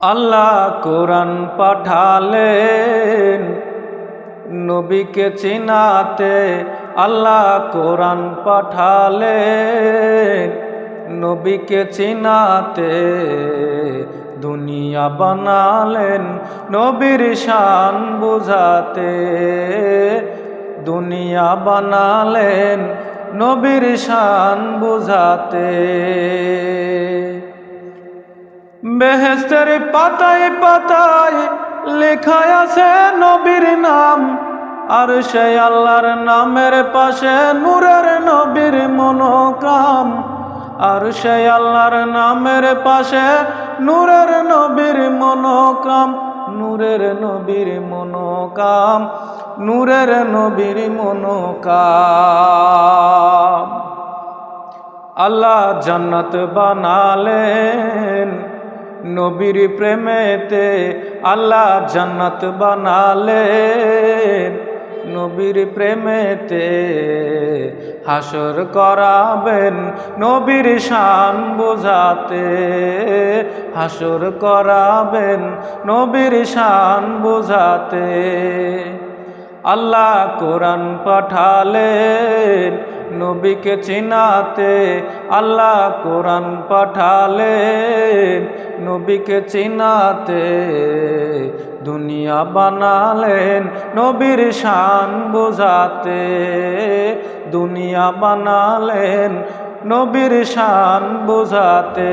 আল্লাহ কোরআন পাঠালেন। নবীকে চিনাতে আল্লাহ কোরআন পাঠালেন। নবীকে চিনাতে দুনিয়া বানালেন। নবীর শান বুঝাতে দুনিয়া বানালেন। নবীর শান বুঝাতে বেহেস্তের পাতায় পাতায় লেখা আছে নবীর নাম। আর সেই আল্লাহর নামের পাশে নূরের নবীর মনোকাম আর সেই আল্লাহর নামের পাশে নূরের নবীর মনোকাম নূরের নবীর মনোকাম নূরের নবীর মনোকাম আল্লাহ জান্নাত বানালেন। নবীর প্রেমেতে আল্লাহ জান্নাত বানালেন। নবীর প্রেমেতে হাসর করাবেন, নবীর শান বোঝাতে হাসর করাবেন, নবীর শান বোঝাতে। আল্লাহ কোরআন পাঠালেন নবীকে চিনাতে আল্লাহ কোরআন পাঠালেন নবীকে চিনাতে দুনিয়া বানালেন, নবীর শান বোঝাতে। দুনিয়া বানালেন, নবীর শান বোঝাতে।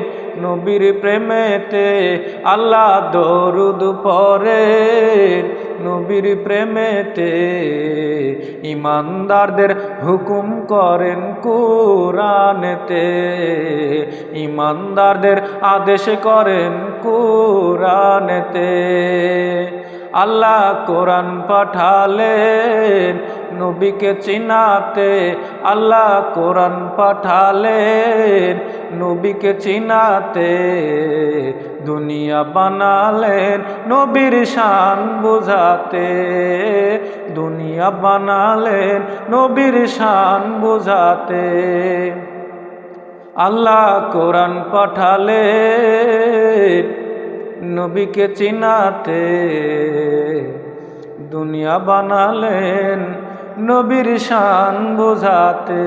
নবীর প্রেমেতে আল্লাহ দরুদ পরে নবীর প্রেমেতে ইমানদারদের হুকুম করেন কোরআনেতে। ইমানদারদের আদেশ করেন কোরআনেতে। আল্লাহ কোরআন পাঠালেন নবীকে চিনাতে আল্লাহ কোরআন পাঠালেন। নবীকে চিনাতে দুনিয়া বানালেন। নবীর শান বুঝাতে দুনিয়া বানালেন। নবীর শান বুঝাতে আল্লাহ কোরআন পাঠালেন। নবীকে চিনাতে দুনিয়া বানালেন। নবীর শান বোঝাতে।